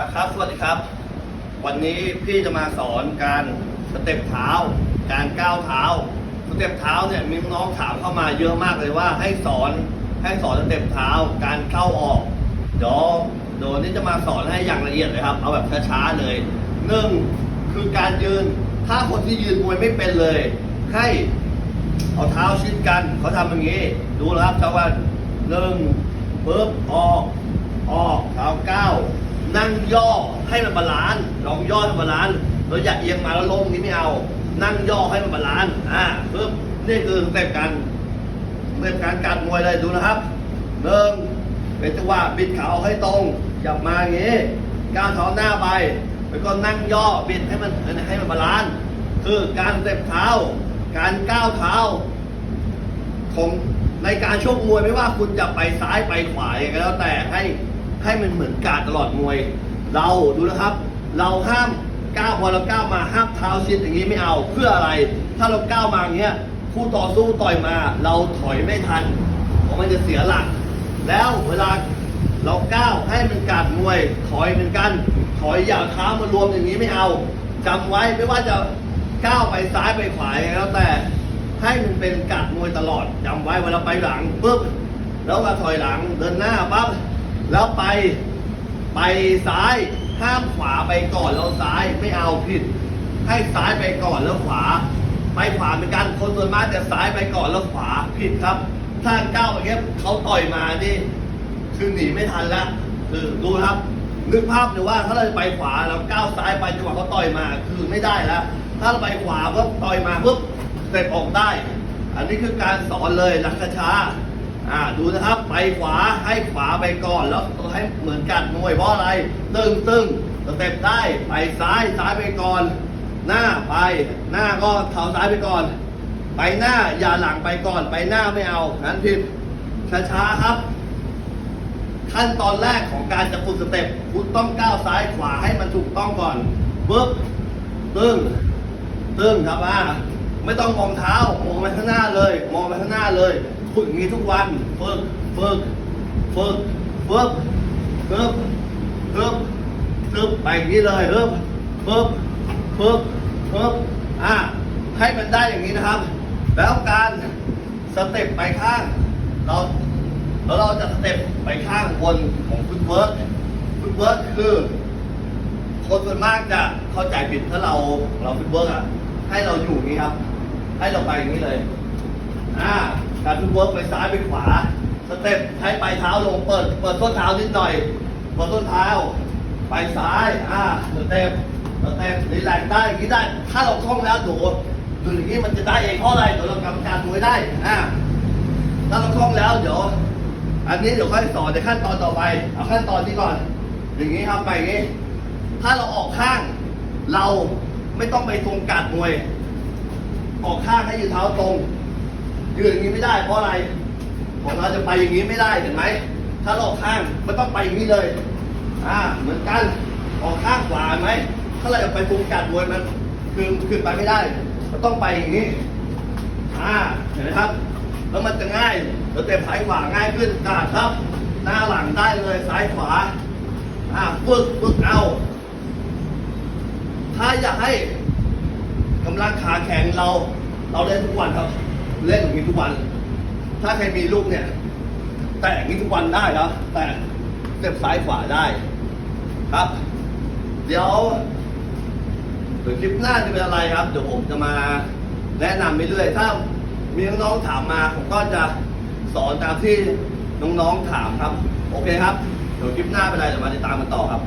นะครับ สวัสดีครับ วันนี้พี่จะมาสอนการสเต็ปเท้า การก้าวเท้า สเต็ปเท้าเนี่ยมีน้องถามเข้ามาเยอะมากเลยว่าให้สอนให้สอนสเต็ปเท้า การเข้าออก เดี๋ยวเดี๋ยวนี้จะมาสอนให้อย่างละเอียดเลยครับ เอาแบบช้าๆเลยหนึ่งคือการยืน ถ้าคนที่ยืนมวยไม่เป็นเลย ให้เอาเท้าชิดกันเขาทำอย่างนี้ ดูนะครับชาวบ้านหนึ่งปึ๊บออกออกเท้าก้าว นั่งย่อให้มันบาลานซ์ลองย่อให้มันบาลานซ์เราอย่าเอียงมาแล้วลงนี้ไม่เอา นั่งย่อให้มันบาลานซ์อ่าปึ๊บนี่คือเต็ปการเต็ปการการมวยเลยดูนะครับหนึ่งเป็นจังหวะบิดเข่าให้ตรงอย่ามาอย่างนี้ก้าวเท้าหน้าไปแล้วก็นั่งย่อบิดให้มันให้มันบาลานซ์คือการเต็ปเท้า การก้าวเท้าของในการชกมวยไม่ว่าคุณจะไปซ้ายไปขวาอย่างไรก็แล้วแต่ให้ ให้มันเหมือนการตลอดมวย เราดูนะครับ เราห้ามก้าวพอเราก้าวมาห้ามเท้าชิดอย่างนี้ไม่เอาเพื่ออะไร ถ้าเราก้าวมาอย่างเงี้ยคู่ต่อสู้ต่อยมา เราถอยไม่ทันเพราะมันจะเสียหลัก แล้วเวลาเราก้าวให้มันการมวย ถอยเหมือนกัน ถอยอย่าเท้ามารวมอย่างนี้ไม่เอาจำไว้ไม่ว่าจะก้าวไปซ้ายไปขวาอย่างไรก็แล้วแต่ให้มันเป็นการมวยตลอดจำไว้เวลาไปหลังปุ๊บแล้วมาถอยหลังเดินหน้าปั๊บ แล้วไปไปซ้ายห้ามขวาไปก่อนแล้วซ้ายไม่เอาผิด ให้ซ้ายไปก่อนแล้วขวา ไปขวาเป็นการคนส่วนมากจะซ้ายไปก่อนแล้วขวาผิดครับ ถ้าก้าวอย่างเงี้ยเขาต่อยมานี่คือหนีไม่ทันละคือดูนะครับนึกภาพเลยว่าถ้าเราไปขวาแล้วก้าวซ้ายไปจังหวะเขาต่อยมาคือไม่ได้แล้วถ้าเราไปขวาปุ๊บต่อยมาปุ๊บเสร็จออกได้ อันนี้คือการสอนเลยหลักช้า อ่าดูนะครับไปขวาให้ขวาไปก่อนแล้วให้เหมือนกันมวยเพราะอะไร ตึงตึงสเต็ปได้ไปซ้ายซ้ายไปก่อน หน้าไป หน้าก็เท้าซ้ายไปก่อน ไปหน้าอย่าหลังไปก่อน ไปหน้าไม่เอานั้นผิดช้าๆครับ ขั้นตอนแรกของการจะฝึกสเต็ปคุณต้องก้าวซ้ายขวาให้มันถูกต้องก่อนปึ๊บตึงตึงครับอ่า ไม่ต้องมองเท้ามองไปข้างหน้าเลย มองไปข้างหน้าเลยฝึกอย่างนี้ทุกวันฝึกฝึกฝึกปึ๊บปึ๊บปึ๊บปึ๊บไปอย่างนี้เลยปึ๊บปึ๊บปึ๊บปึ๊บอ่าให้มันได้อย่างนี้นะครับ แล้วการสเต็ปไปข้าง เราแล้วเราจะสเต็ปไปข้างบนของฟุตเวิร์กฟุตเวิร์กคือคนส่วนมากจะเข้าใจผิดถ้าเราเราฟุตเวิร์กอะให้เราอยู่นี้ครับ ให้เราไปอย่างนี้เลย อ่าการฟุตเวิร์กไปซ้ายไปขวา สเต็ปให้ปลายเท้าลงเปิด เปิดส้นเท้านิดหน่อย เปิดส้นเท้า ไปซ้าย อ่าสเต็ปสเต็ปรีแลกได้อย่างนี้ได้ ถ้าเราคล่องแล้วโดดดูอย่างนี้มันจะได้เองเพราะอะไรเดี๋ยวเรากรรมการมวยได้ อ่า ถ้าเราคล่องแล้วเดี๋ยวอันนี้เดี๋ยวค่อยสอนในขั้นตอนต่อไป เอาขั้นตอนนี้ก่อน อย่างนี้ครับไปอย่างนี้ ถ้าเราออกข้าง เราไม่ต้องไปตรงกาดมวย ออกข้างให้ยืนเท้าตรง ยืนอย่างนี้ไม่ได้เพราะอะไร ของเราจะไปอย่างนี้ไม่ได้เห็นไหม ถ้าเราออกข้างมันต้องไปอย่างนี้เลย อ่า เหมือนกัน ออกข้างขวาไหม ถ้าเราจะไปตรงกาดมวยมัน คือคือไปไม่ได้ มันต้องไปอย่างนี้ อ่า เห็นไหมครับ แล้วมันจะง่ายเราเต็มซ้ายขวาง่ายขึ้นกาดครับ หน้าหลังได้เลยซ้ายขวา อ่า ฝึกฝึกเอา ถ้าอยากให้ กำลังขาแข็งเรา เราเล่นทุกวันครับ เล่นอย่างนี้ทุกวัน ถ้าใครมีลูกเนี่ย แต่อย่างนี้ทุกวันได้แล้ว แต่เต็มซ้ายขวาได้ ครับ เดี๋ยวเดี๋ยวคลิปหน้าจะเป็นอะไรครับ เดี๋ยวผมจะมาแนะนำไปเรื่อยถ้ามีน้องๆถามมาผมก็จะสอนตามที่น้องๆถามครับ โอเคครับ เดี๋ยวคลิปหน้าเป็นอะไรเดี๋ยวมาติดตามกันต่อครับ